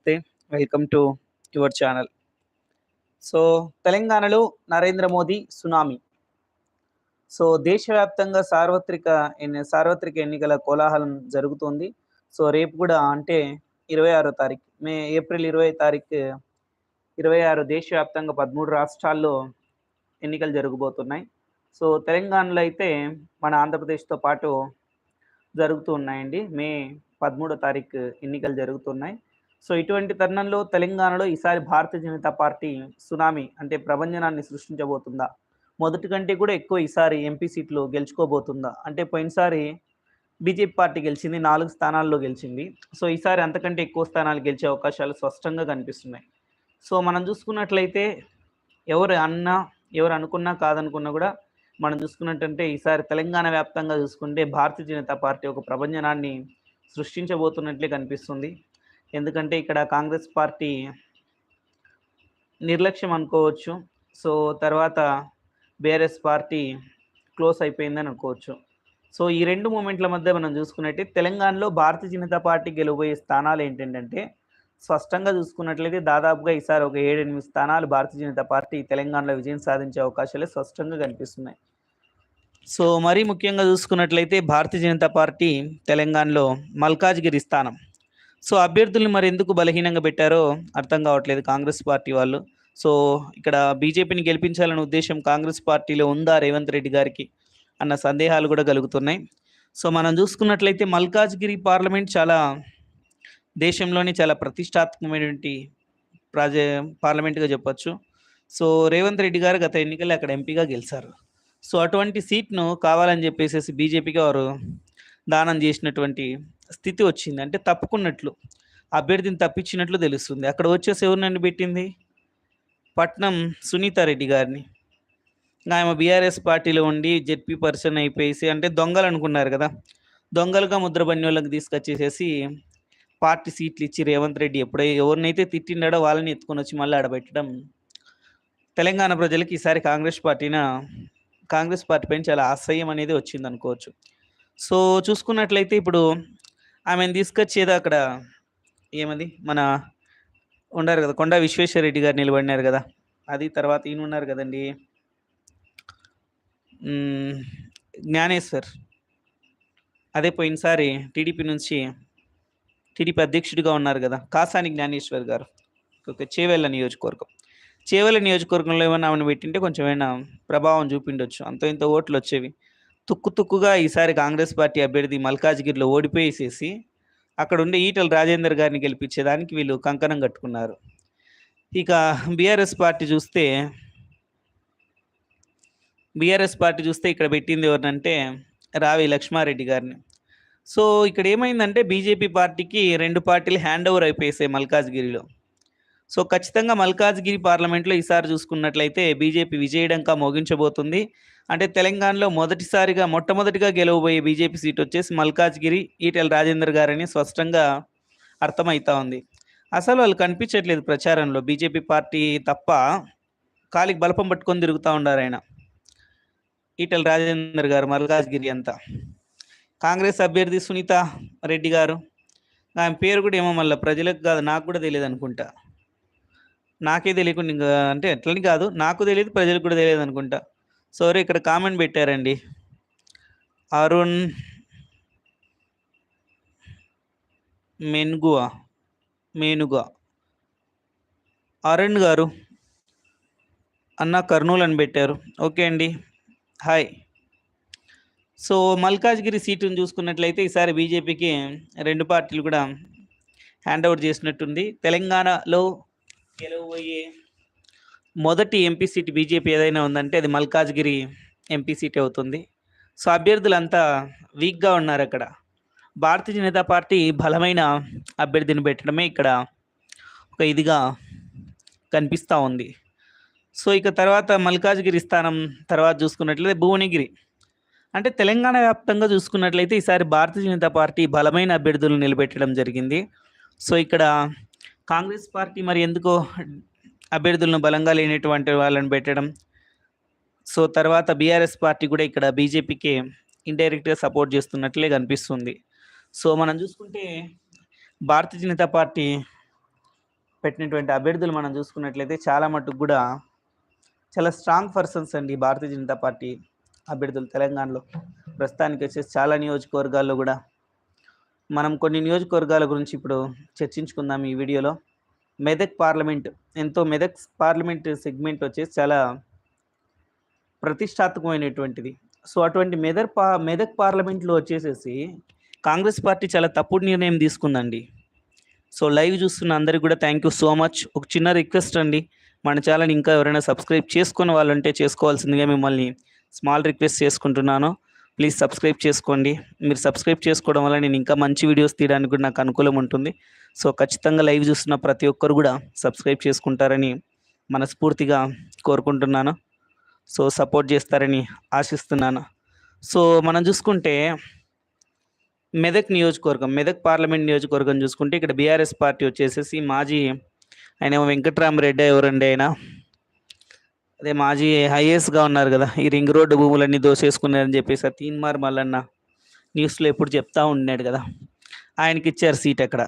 నమస్తే. Welcome to your channel so తెలంగాణలో Narendra Modi tsunami. So దేశవ్యాప్తంగా సార్వత్రిక ఎన్ని సార్వత్రిక ఎన్నికల కోలాహలం జరుగుతుంది. సో రేపు కూడా అంటే ఇరవై ఆరో తారీఖు మే ఏప్రిల్ ఇరవై తారీఖు ఇరవై ఆరు దేశవ్యాప్తంగా పదమూడు రాష్ట్రాల్లో ఎన్నికలు జరగబోతున్నాయి. సో తెలంగాణలో అయితే మన ఆంధ్రప్రదేశ్తో పాటు జరుగుతూ ఉన్నాయండి. మే పదమూడో తారీఖు ఎన్నికలు జరుగుతున్నాయి. సో ఇటువంటి తరుణంలో తెలంగాణలో ఈసారి భారతీయ జనతా పార్టీ సునామీ అంటే ప్రభంజనాన్ని సృష్టించబోతుందా? మొదటి కంటే కూడా ఎక్కువ ఈసారి ఎంపీ సీట్లు గెలుచుకోబోతుందా? అంటే పోయినసారి బీజేపీ పార్టీ గెలిచింది నాలుగు స్థానాల్లో గెలిచింది. సో ఈసారి అంతకంటే ఎక్కువ స్థానాలు గెలిచే అవకాశాలు స్పష్టంగా కనిపిస్తున్నాయి. సో మనం చూసుకున్నట్లయితే ఎవరు అన్నా ఎవరు అనుకున్నా కాదనుకున్నా కూడా మనం చూసుకున్నట్టంటే ఈసారి తెలంగాణ వ్యాప్తంగా చూసుకుంటే భారతీయ జనతా పార్టీ ఒక ప్రభంజనాన్ని సృష్టించబోతున్నట్లే కనిపిస్తుంది. ఎందుకంటే ఇక్కడ కాంగ్రెస్ పార్టీ నిర్లక్ష్యం అనుకోవచ్చు. సో తర్వాత బీఆర్ఎస్ పార్టీ క్లోజ్ అయిపోయిందని అనుకోవచ్చు. సో ఈ రెండు మూమెంట్ల మధ్య మనం చూసుకున్నట్టే తెలంగాణలో భారతీయ జనతా పార్టీ గెలవబోయే స్థానాలు ఏంటంటే స్పష్టంగా చూసుకున్నట్లయితే దాదాపుగా ఈసారి ఒక ఏడెనిమిది స్థానాలు భారతీయ జనతా పార్టీ తెలంగాణలో విజయం సాధించే అవకాశాలు స్పష్టంగా కనిపిస్తున్నాయి. సో మరీ ముఖ్యంగా చూసుకున్నట్లయితే భారతీయ జనతా పార్టీ తెలంగాణలో మల్కాజ్గిరి స్థానం. సో అభ్యర్థుల్ని మరి ఎందుకు బలహీనంగా పెట్టారో అర్థం కావట్లేదు కాంగ్రెస్ పార్టీ వాళ్ళు. సో ఇక్కడ బీజేపీని గెలిపించాలనే ఉద్దేశం కాంగ్రెస్ పార్టీలో ఉందా రేవంత్ రెడ్డి గారికి అన్న సందేహాలు కూడా కలుగుతున్నాయి. సో మనం చూసుకున్నట్లయితే మల్కాజ్గిరి పార్లమెంట్ చాలా దేశంలోనే చాలా ప్రతిష్టాత్మకమైనటువంటి ప్రాజ పార్లమెంట్గా చెప్పొచ్చు. సో రేవంత్ రెడ్డి గారు గత ఎన్నికల్లో అక్కడ ఎంపీగా గెలిచారు. సో అటువంటి సీట్ను కావాలని చెప్పేసి బీజేపీకి వారు దానం చేసినటువంటి స్థితి వచ్చింది. అంటే తప్పుకున్నట్లు అభ్యర్థిని తప్పించినట్లు తెలుస్తుంది. అక్కడ వచ్చేసి ఎవరినండి పెట్టింది? పట్నం సునీతారెడ్డి గారిని. ఆమె బీఆర్ఎస్ పార్టీలో ఉండి జెడ్పీ పర్సన్ అయిపోయేసి అంటే దొంగలు అనుకున్నారు కదా. దొంగలుగా ముద్రబడిన వాళ్ళకి తీసుకొచ్చేసేసి పార్టీ సీట్లు ఇచ్చి రేవంత్ రెడ్డి ఎప్పుడై ఎవరినైతే తిట్టిండాడో వాళ్ళని ఎత్తుకొని వచ్చి మళ్ళీ ఆడబెట్టడం. తెలంగాణ ప్రజలకి ఈసారి కాంగ్రెస్ పార్టీన కాంగ్రెస్ పార్టీ పైన చాలా అసహ్యం అనేది వచ్చింది అనుకోవచ్చు. సో చూసుకున్నట్లయితే ఇప్పుడు ఆమెను తీసుకొచ్చేది అక్కడ ఏమది? మన ఉండారు కదా కొండా విశ్వేశ్వర రెడ్డి గారు నిలబడినారు కదా. అది తర్వాత ఈయన ఉన్నారు కదండి. జ్ఞానేశ్వర్. అదే పోయినసారి టీడీపీ నుంచి టీడీపీ అధ్యక్షుడిగా ఉన్నారు కదా కాసాని జ్ఞానేశ్వర్ గారు. ఒక చేవేళ్ళ నియోజకవర్గం. చేవేళ్ళ నియోజకవర్గంలో ఏమైనా ఆమెను పెట్టింటే కొంచెం ఏమైనా ప్రభావం చూపిండొచ్చు. అంత ఇంత ఓట్లు వచ్చేవి. తుక్కు తుక్కుగా ఈసారి కాంగ్రెస్ పార్టీ అభ్యర్థి మల్కాజ్గిరిలో ఓడిపోయేసేసి అక్కడ ఉండే ఈటల రాజేందర్ గారిని గెలిపించేదానికి వీళ్ళు కంకణం కట్టుకున్నారు. ఇక బీఆర్ఎస్ పార్టీ చూస్తే బీఆర్ఎస్ పార్టీ చూస్తే ఇక్కడ పెట్టింది ఎవరినంటే రావి లక్ష్మారెడ్డి గారిని. సో ఇక్కడ ఏమైందంటే బీజేపీ పార్టీకి రెండు పార్టీలు హ్యాండ్ ఓవర్ అయిపోయేసాయి మల్కాజ్గిరిలో. సో ఖచ్చితంగా మల్కాజ్గిరి పార్లమెంట్లో ఈసారి చూసుకున్నట్లయితే బీజేపీ విజయడంకా మోగించబోతుంది. అంటే తెలంగాణలో మొదటిసారిగా మొట్టమొదటిగా గెలవబోయే బీజేపీ సీట్ వచ్చేసి మల్కాజ్గిరి ఈటెల రాజేందర్ గారని స్పష్టంగా అర్థమవుతా ఉంది. అసలు వాళ్ళు కనిపించట్లేదు ప్రచారంలో. బీజేపీ పార్టీ తప్ప కాలికి బలపం పట్టుకొని తిరుగుతూ ఉన్నారు ఆయన. ఈటెల రాజేందర్ గారు మల్కాజ్గిరి అంతా. కాంగ్రెస్ అభ్యర్థి సునీత రెడ్డి గారు. ఆమె పేరు కూడా ఏమో మళ్ళీ ప్రజలకు కాదు నాకు కూడా తెలియదు అనుకుంటా నాకే తెలియకుండా అంటే ఎట్లని కాదు. నాకు తెలియదు ప్రజలకు కూడా తెలియదు అనుకుంటా. సారీ ఇక్కడ కామెంట్ పెట్టారండి. అరుణ్ మెనుగువా? మేనుగా. అరుణ్ గారు అన్న కర్నూలు అని పెట్టారు. ఓకే అండి. హాయ్ సో మల్కాజ్గిరి సీటును చూసుకున్నట్లయితే ఈసారి బీజేపీకి రెండు పార్టీలు కూడా హ్యాండ్ అవుట్ చేసినట్టుంది. తెలంగాణలో గెలవబోయే మొదటి ఎంపీ సీట్ బీజేపీ ఏదైనా ఉందంటే అది మల్కాజ్గిరి ఎంపీ సీట్ అవుతుంది. సో అభ్యర్థులంతా వీక్గా ఉన్నారు అక్కడ. భారతీయ జనతా పార్టీ బలమైన అభ్యర్థిని పెట్టడమే ఇక్కడ ఒక ఇదిగా కనిపిస్తూ ఉంది. సో ఇక తర్వాత మల్కాజ్గిరి స్థానం తర్వాత చూసుకున్నట్లయితే భువనగిరి. అంటే తెలంగాణ వ్యాప్తంగా చూసుకున్నట్లయితే ఈసారి భారతీయ జనతా పార్టీ బలమైన అభ్యర్థులను నిలబెట్టడం జరిగింది. సో ఇక్కడ కాంగ్రెస్ పార్టీ మరి ఎందుకో అభ్యర్థులను బలంగా లేనటువంటి వాళ్ళని పెట్టడం. సో తర్వాత బీఆర్ఎస్ పార్టీ కూడా ఇక్కడ బీజేపీకి ఇండైరెక్ట్గా సపోర్ట్ చేస్తున్నట్లే కనిపిస్తుంది. సో మనం చూసుకుంటే భారతీయ జనతా పార్టీ పెట్టినటువంటి అభ్యర్థులు మనం చూసుకున్నట్లయితే చాలా మటుకు కూడా చాలా స్ట్రాంగ్ పర్సన్స్ అండి భారతీయ జనతా పార్టీ అభ్యర్థులు తెలంగాణలో. ప్రస్తుతానికి వచ్చేసి చాలా నియోజకవర్గాల్లో కూడా మనం కొన్ని నియోజకవర్గాల గురించి ఇప్పుడు చర్చించుకుందాం ఈ వీడియోలో. మెదక్ పార్లమెంట్ ఎంతో మెదక్ పార్లమెంట్ సెగ్మెంట్ వచ్చేసి చాలా ప్రతిష్టాత్మకమైనటువంటిది. సో అటువంటి మెదక్ పా మెదక్ పార్లమెంట్లో వచ్చేసేసి కాంగ్రెస్ పార్టీ చాలా తప్పుడు నిర్ణయం తీసుకుందండి. సో లైవ్ చూస్తున్న అందరికీ కూడా థ్యాంక్ యూ సో మచ్ ఒక చిన్న రిక్వెస్ట్ అండి. మన ఛానల్ ఇంకా ఎవరైనా సబ్స్క్రైబ్ చేసుకున్న వాళ్ళు ఉంటే చేసుకోవాల్సిందిగా మిమ్మల్ని స్మాల్ రిక్వెస్ట్ చేసుకుంటున్నాను. ప్లీజ్ సబ్స్క్రైబ్ చేసుకోండి. మీరు సబ్స్క్రైబ్ చేసుకోవడం వల్ల నేను ఇంకా మంచి వీడియోస్ తీయడానికి కూడా నాకు అనుకూలం ఉంటుంది. సో ఖచ్చితంగా లైవ్ చూస్తున్న ప్రతి ఒక్కరు కూడా సబ్స్క్రైబ్ చేసుకుంటారని మనస్ఫూర్తిగా కోరుకుంటున్నాను. సో సపోర్ట్ చేస్తారని ఆశిస్తున్నాను. సో మనం చూసుకుంటే మెదక్ నియోజకవర్గం మెదక్ పార్లమెంట్ నియోజకవర్గం చూసుకుంటే ఇక్కడ బీఆర్ఎస్ పార్టీ వచ్చేసేసి మాజీ ఆయన వెంకట్రామరెడ్డి ఎవరండి ఆయన? అదే మాజీ హైయెస్ట్గా ఉన్నారు కదా ఈ రింగ్ రోడ్డు భూములన్నీ దోసేసుకున్నారని చెప్పేసి ఆ తీన్మార్ మల్లన్న న్యూస్లో ఎప్పుడు చెప్తా ఉన్నాడు కదా ఆయనకి ఇచ్చారు సీట్ అక్కడ.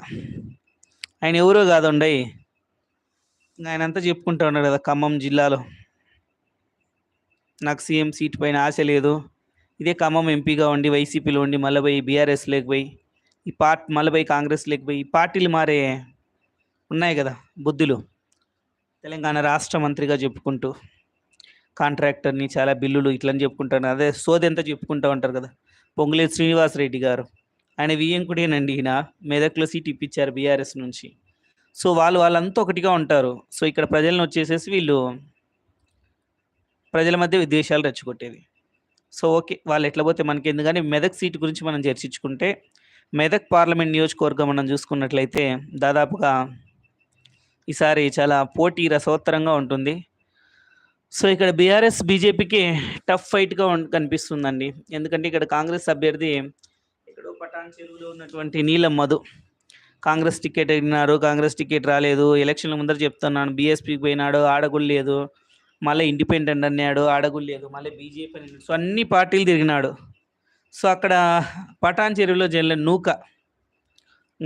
ఆయన ఎవరో కాదండి ఆయన అంతా చెప్పుకుంటా ఉన్నాడు కదా ఖమ్మం జిల్లాలో. నాకు సీఎం సీట్ పైన ఆశ లేదు ఇదే ఖమ్మం ఎంపీగా ఉండి వైసీపీలో ఉండి మళ్ళీ పోయి బీఆర్ఎస్ లేకపోయి ఈ పార్ట్ మళ్ళీ పోయి కాంగ్రెస్ లేకపోయి ఈ పార్టీలు మారే ఉన్నాయి కదా బుద్ధులు తెలంగాణ రాష్ట్ర మంత్రిగా చెప్పుకుంటూ. కాంట్రాక్టర్ని చాలా బిల్లులు ఇట్లని చెప్పుకుంటాను. అదే సోది ఎంత చెప్పుకుంటూ ఉంటారు కదా. పొంగులేటి శ్రీనివాసరెడ్డి గారు. ఆయన వియ్యంకుడేనండి ఈయన. మెదక్లో సీట్ ఇప్పించారు బీఆర్ఎస్ నుంచి. సో వాళ్ళు వాళ్ళంతా ఒకటిగా ఉంటారు. సో ఇక్కడ ప్రజలను వచ్చేసేసి వీళ్ళు ప్రజల మధ్య విద్వేషాలు రెచ్చగొట్టేది. సో ఓకే వాళ్ళు ఎట్లా పోతే మనకి ఎందుకని మెదక్ సీట్ గురించి మనం చర్చించుకుంటే మెదక్ పార్లమెంట్ నియోజకవర్గం మనం చూసుకున్నట్లయితే దాదాపుగా ఈసారి చాలా పోటీ రసోత్తరంగా ఉంటుంది. సో ఇక్కడ బీఆర్ఎస్ బీజేపీకి టఫ్ ఫైట్గా కనిపిస్తుందండి. ఎందుకంటే ఇక్కడ కాంగ్రెస్ అభ్యర్థి ఇక్కడ పటాన్ చెరువులో ఉన్నటువంటి నీలం మధు. కాంగ్రెస్ టికెట్ అడిగినారు కాంగ్రెస్ టికెట్ రాలేదు. ఎలక్షన్ల ముందర చెప్తున్నాను బీఎస్పీకి పోయినాడు ఆడగుళ్ళు లేదు. మళ్ళీ ఇండిపెండెంట్ అన్నాడు ఆడగుల్లేదు మళ్ళీ బీజేపీ సో అన్ని పార్టీలు తిరిగినాడు. సో అక్కడ పటాన్ చెరువులో జల్లిన నూక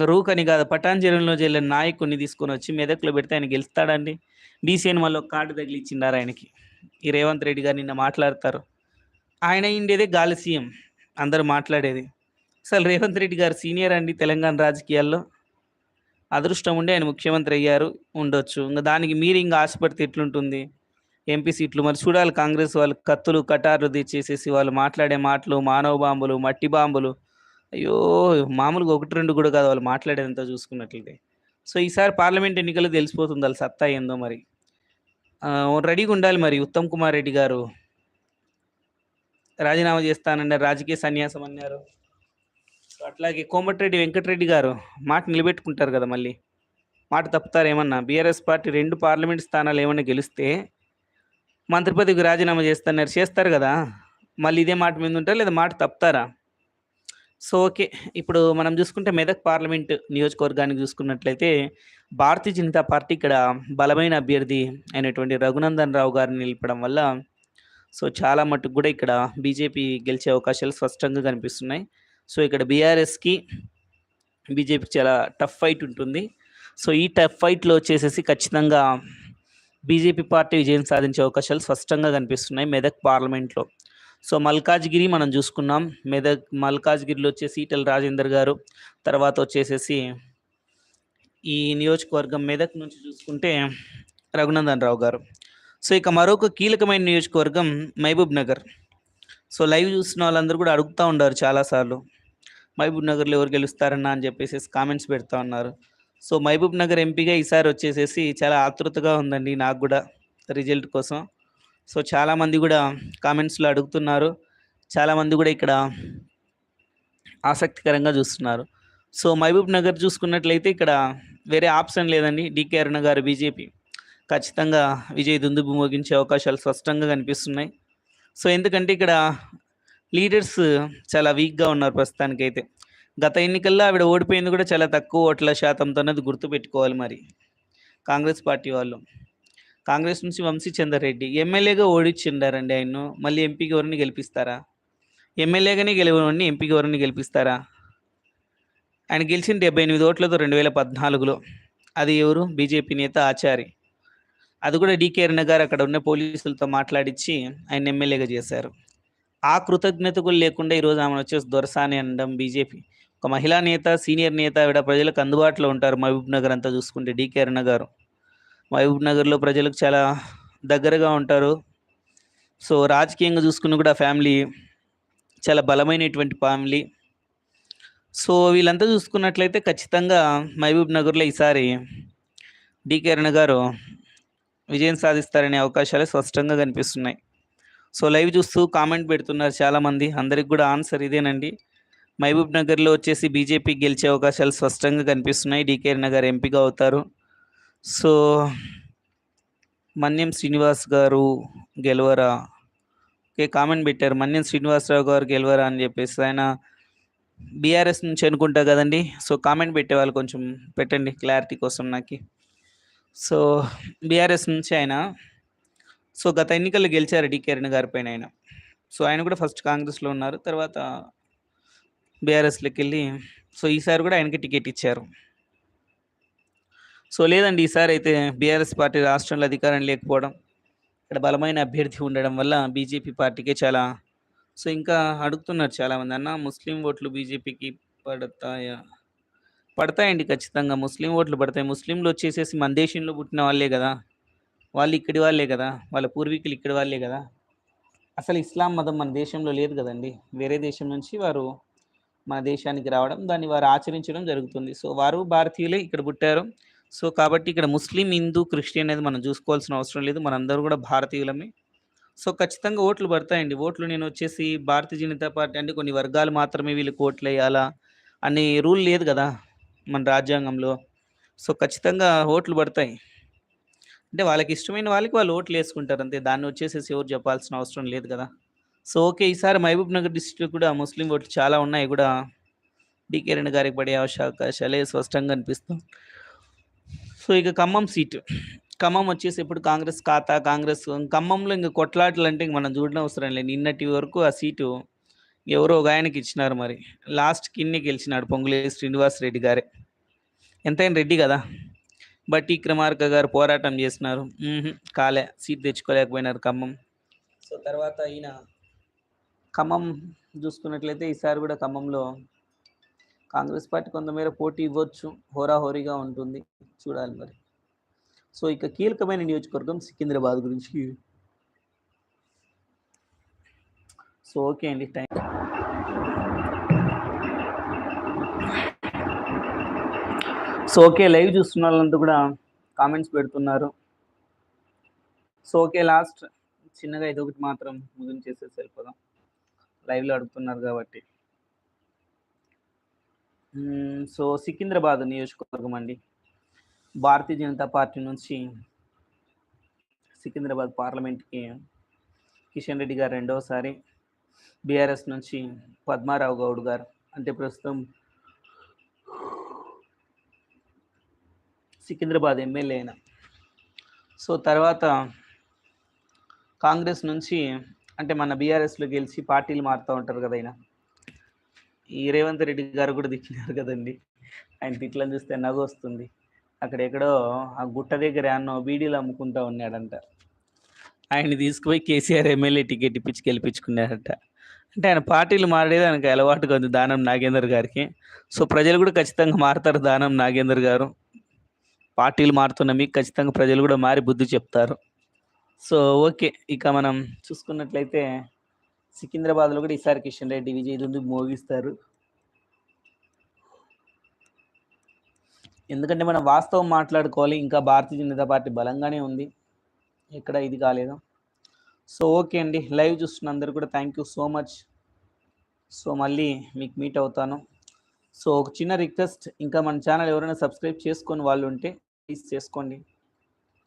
రూకని కాదు పటాంజలిలో చెరువులో నాయకుడిని తీసుకొని వచ్చి మెదక్లో పెడితే ఆయన గెలుస్తాడండి. బీసీఎన్ మళ్ళీ ఒక కార్డు తగిలిచ్చిండారు ఆయనకి. ఈ రేవంత్ రెడ్డి గారు నిన్న మాట్లాడతారు. ఆయన ఇండేదే గాలి సీఎం. అందరూ మాట్లాడేది. అసలు రేవంత్ రెడ్డి గారు సీనియర్ అండి తెలంగాణ రాజకీయాల్లో. అదృష్టం ఉండి ఆయన ముఖ్యమంత్రి అయ్యారు ఉండొచ్చు. ఇంకా దానికి మీరు ఇంకా ఆశపడితే ఎట్లుంటుంది? ఎంపీ సీట్లు మరి చూడాలి కాంగ్రెస్ వాళ్ళు కత్తులు కటార్లు తెచ్చేసేసి వాళ్ళు మాట్లాడే మాటలు మానవ బాంబులు మట్టి బాంబులు అయ్యో! మామూలుగా ఒకటి రెండు కూడా కాదు. వాళ్ళు మాట్లాడేదంతా చూసుకున్నట్లయితే. సో ఈసారి పార్లమెంట్ ఎన్నికలు తెలిసిపోతుంది. వాళ్ళ సత్తా ఏందో మరి. రెడీగా ఉండాలి మరి. ఉత్తమ్ కుమార్ రెడ్డి గారు. రాజీనామా చేస్తానన్నారు. రాజకీయ సన్యాసం అన్నారు. అట్లాగే కోమటిరెడ్డి వెంకటరెడ్డి గారు. మాట నిలబెట్టుకుంటారు కదా మళ్ళీ. మాట తప్పుతారు ఏమన్నా? బీఆర్ఎస్ పార్టీ రెండు పార్లమెంట్ స్థానాలు ఏమన్నా గెలిస్తే మంత్రి పదవికి రాజీనామా చేస్తున్నారు చేస్తారు కదా. మళ్ళీ ఇదే మాట మీద ఉంటారా? లేదా మాట తప్పుతారా? So okay. ఇప్పుడు మనం చూసుకుంటే మెదక్ పార్లమెంట్ నియోజకవర్గానికి చూసుకున్నట్లయితే భారతీయ జనతా పార్టీ ఇక్కడ బలమైన అభ్యర్థి అయినటువంటి రఘునందన్ రావు గారిని నిలపడం వల్ల సో చాలా మటుకు కూడా ఇక్కడ బీజేపీ గెలిచే అవకాశాలు స్పష్టంగా కనిపిస్తున్నాయి. సో ఇక్కడ బీఆర్ఎస్కి బీజేపీకి చాలా టఫ్ ఫైట్ ఉంటుంది. సో ఈ టఫ్ ఫైట్లో వచ్చేసేసి ఖచ్చితంగా బీజేపీ పార్టీ విజయం సాధించే అవకాశాలు స్పష్టంగా కనిపిస్తున్నాయి మెదక్ పార్లమెంట్లో. సో మల్కాజ్గిరి మనం చూసుకున్నాం. మెదక్ మల్కాజ్గిరిలో వచ్చేసి ఈటల రాజేందర్ గారు తర్వాత వచ్చేసేసి ఈ నియోజకవర్గం మెదక్ నుంచి చూసుకుంటే రఘునందన్ రావు గారు. సో ఇక మరొక కీలకమైన నియోజకవర్గం మహబూబ్ నగర్. సో లైవ్ చూస్తున్న వాళ్ళందరూ కూడా అడుగుతూ ఉన్నారు చాలాసార్లు మహబూబ్ నగర్లో ఎవరు గెలుస్తారన్నా అని చెప్పేసి కామెంట్స్ పెడతా ఉన్నారు. సో మహబూబ్ నగర్ ఎంపీగా ఈసారి వచ్చేసేసి చాలా ఆతృతగా ఉందండి నాకు కూడా రిజల్ట్ కోసం. సో చాలామంది కూడా కామెంట్స్లో అడుగుతున్నారు. చాలామంది కూడా ఇక్కడ ఆసక్తికరంగా చూస్తున్నారు. సో మహబూబ్ నగర్ చూసుకున్నట్లయితే ఇక్కడ వేరే ఆప్షన్ లేదండి. డికే అరుణ గారు బీజేపీ ఖచ్చితంగా విజయ్ దుందుబు మోగించే అవకాశాలు స్పష్టంగా కనిపిస్తున్నాయి. సో ఎందుకంటే ఇక్కడ లీడర్స్ చాలా వీక్గా ఉన్నారు ప్రస్తుతానికైతే. గత ఎన్నికల్లో ఆవిడ ఓడిపోయింది కూడా చాలా తక్కువ ఓట్ల శాతంతో అన్నది గుర్తుపెట్టుకోవాలి మరి. కాంగ్రెస్ పార్టీ వాళ్ళు. కాంగ్రెస్ నుంచి వంశీ చందర్ రెడ్డి ఎమ్మెల్యేగా ఓడించిండారండి ఆయన మళ్ళీ ఎంపీకి ఎవరిని గెలిపిస్తారా? ఎమ్మెల్యేగానే గెలవని ఎంపీ ఎవరిని గెలిపిస్తారా? ఆయన గెలిచిన డెబ్బై ఎనిమిది ఓట్లతో రెండు వేల పద్నాలుగులో. అది ఎవరు? బీజేపీ నేత ఆచారి. అది కూడా డీకే అరుణ గారు అక్కడ ఉన్న పోలీసులతో మాట్లాడించి ఆయన ఎమ్మెల్యేగా చేశారు. ఆ కృతజ్ఞత కూడా లేకుండా ఈరోజు ఆమె వచ్చేసి దొరసాని అనడం బీజేపీ. ఒక మహిళా నేత సీనియర్ నేత ఆవిడ ప్రజలకు అందుబాటులో ఉంటారు మహబూబ్ నగర్ అంతా చూసుకుంటే డీకే అరుణ గారు. మహబూబ్ నగర్లో ప్రజలకు చాలా దగ్గరగా ఉంటారు. సో రాజకీయంగా చూసుకున్న కూడా ఫ్యామిలీ చాలా బలమైనటువంటి ఫ్యామిలీ. సో వీళ్ళంతా చూసుకున్నట్లయితే ఖచ్చితంగా మహబూబ్ నగర్లో ఈసారి డీకే అరుణ గారు విజయం సాధిస్తారనే అవకాశాలు స్పష్టంగా కనిపిస్తున్నాయి. సో లైవ్ చూస్తూ కామెంట్ పెడుతున్నారు చాలామంది. అందరికి కూడా ఆన్సర్ ఇదేనండి. మహబూబ్ నగర్లో వచ్చేసి బీజేపీ గెలిచే అవకాశాలు స్పష్టంగా కనిపిస్తున్నాయి. డీకే అరుణ గారు ఎంపీగా అవుతారు. సో మన్యం శ్రీనివాస్ గారు గెలవరా? ఓకే కామెంట్ పెట్టారు. మన్యం శ్రీనివాసరావు గారు గెలవరా అని చెప్పేసి ఆయన బీఆర్ఎస్ నుంచి అనుకుంటా కదండి. సో కామెంట్ పెట్టేవాళ్ళు కొంచెం పెట్టండి క్లారిటీ కోసం నాకు. సో బీఆర్ఎస్ నుంచి ఆయన. సో గత ఎన్నికల్లో గెలిచారు డి కిరణ్ గారి పైన ఆయన. సో ఆయన కూడా ఫస్ట్ కాంగ్రెస్లో ఉన్నారు. తర్వాత బీఆర్ఎస్లోకి వెళ్ళి సో ఈసారి కూడా ఆయనకి టికెట్ ఇచ్చారు. సో లేదండి ఈసారి అయితే బీఆర్ఎస్ పార్టీ రాష్ట్రంలో అధికారం లేకపోవడం ఇక్కడ బలమైన అభ్యర్థి ఉండడం వల్ల బీజేపీ పార్టీకే చాలా సో ఇంకా అడుగుతున్నారు చాలామంది అన్న ముస్లిం ఓట్లు బీజేపీకి పడతాయా? పడతాయండి ఖచ్చితంగా ముస్లిం ఓట్లు పడతాయి. ముస్లింలు వచ్చేసేసి మన దేశంలో పుట్టిన వాళ్ళే కదా వాళ్ళు ఇక్కడి వాళ్ళే కదా వాళ్ళ పూర్వీకులు ఇక్కడి వాళ్ళే కదా. అసలు ఇస్లాం మతం మన దేశంలో లేదు కదండి వేరే దేశం నుంచి వారు మన దేశానికి రావడం దాన్ని వారు ఆచరించడం జరుగుతుంది. సో వారు భారతీయులే ఇక్కడ పుట్టారు. సో కాబట్టి ఇక్కడ ముస్లిం హిందూ క్రిస్టియన్ అనేది మనం చూసుకోవాల్సిన అవసరం లేదు. మనందరూ కూడా భారతీయులమే. సో ఖచ్చితంగా ఓట్లు పడతాయండి. ఓట్లు నేను వచ్చేసి భారతీయ జనతా పార్టీ అంటే కొన్ని వర్గాలు మాత్రమే వీళ్ళకి ఓట్లు వేయాలా అనే రూల్ లేదు కదా మన రాజ్యాంగంలో. సో ఖచ్చితంగా ఓట్లు పడతాయి. అంటే వాళ్ళకి ఇష్టమైన వాళ్ళకి వాళ్ళు ఓట్లు వేసుకుంటారు అంతే. దాన్ని వచ్చేసేసి ఎవరు చెప్పాల్సిన అవసరం లేదు కదా. So okay. ఈసారి మహబూబ్ నగర్ డిస్ట్రిక్ట్ కూడా ముస్లిం ఓట్లు చాలా ఉన్నాయి కూడా. డికే రెండు గారికి పడే అవకాశాలే స్పష్టంగా అనిపిస్తుంది. సో ఇక ఖమ్మం సీటు. ఖమ్మం వచ్చేసి ఇప్పుడు కాంగ్రెస్ ఖాతా కాంగ్రెస్ ఖమ్మంలో ఇంకా కొట్లాటలు అంటే ఇంక మనం చూడడం అవసరం లేదు నిన్నటి వరకు ఆ సీటు ఎవరో ఒక ఆయనకి ఇచ్చినారు మరి. లాస్ట్ కిన్ని గెలిచినాడు పొంగులే శ్రీనివాస్ రెడ్డి గారే. ఎంతైనా రెడ్డి కదా. బట్టి క్రమార్క గారు పోరాటం చేసినారు. కాలే. సీట్ తెచ్చుకోలేకపోయినారు ఖమ్మం. సో తర్వాత ఈయన ఖమ్మం చూసుకున్నట్లయితే ఈసారి కూడా ఖమ్మంలో కాంగ్రెస్ పార్టీ కొంతమేర పోటీ ఇవ్వచ్చు హోరాహోరీగా ఉంటుంది చూడాలి మరి. సో ఇక కీలకమైన నియోజకవర్గం సికింద్రాబాద్ గురించి. సో ఓకే అండి టైం సో ఓకే లైవ్ చూస్తున్న వాళ్ళంతా కూడా కామెంట్స్ పెడుతున్నారు. సో ఓకే లాస్ట్ చిన్నగా ఇదొకటి మాత్రం ముగించేసేసి వెళ్ళిపోదాం. లైవ్లో అడుగుతున్నారు కాబట్టి. సో సికింద్రాబాద్ నియోజకవర్గం అండి. భారతీయ జనతా పార్టీ నుంచి సికింద్రాబాద్ పార్లమెంట్కి కిషన్ రెడ్డి గారు రెండవసారి బీఆర్ఎస్ నుంచి పద్మారావు గౌడ్ గారు అంటే ప్రస్తుతం సికింద్రాబాద్ ఎమ్మెల్యే అయిన. సో తర్వాత కాంగ్రెస్ నుంచి అంటే మన బీఆర్ఎస్లో గెలిచి పార్టీలు మారుతూ ఉంటారు కదా ఈ రేవంత్ రెడ్డి గారు కూడా తిట్టినారు కదండి. ఆయన తిట్లని చూస్తే నవ్వు వస్తుంది. అక్కడెక్కడో ఆ గుట్ట దగ్గర అన్నో బీడీలు అమ్ముకుంటా ఉన్నాడంట. ఆయన తీసుకుపోయి కేసీఆర్ ఎమ్మెల్యే టికెట్ ఇప్పించి గెలిపించుకున్నాడట. అంటే ఆయన పార్టీలు మారేది ఆయనకు అలవాటుగా ఉంది దానం నాగేందర్ గారికి. సో ప్రజలు కూడా ఖచ్చితంగా మారుతారు దానం నాగేందర్ గారు. పార్టీలు మారుతున్న మీకు ఖచ్చితంగా ప్రజలు కూడా మారి బుద్ధి చెప్తారు. సో ఓకే ఇక మనం చూసుకున్నట్లయితే సికింద్రాబాద్లో కూడా ఈసారి కిషన్ రెడ్డి విజయ్ దుందు మోగిస్తారు. ఎందుకంటే మనం వాస్తవం మాట్లాడుకోవాలి. ఇంకా భారతీయ జనతా పార్టీ బలంగానే ఉంది. ఎక్కడ ఇది కాలేదు? సో ఓకే అండి. లైవ్ చూస్తున్న అందరు కూడా thank you so much so మళ్ళీ మీకు మీట్ అవుతాను. సో ఒక చిన్న రిక్వెస్ట్ ఇంకా మన ఛానల్ ఎవరైనా సబ్స్క్రైబ్ చేసుకొని వాళ్ళు ఉంటే ప్లీజ్ చేసుకోండి.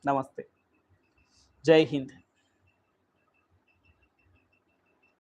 నమస్తే. జై హింద్.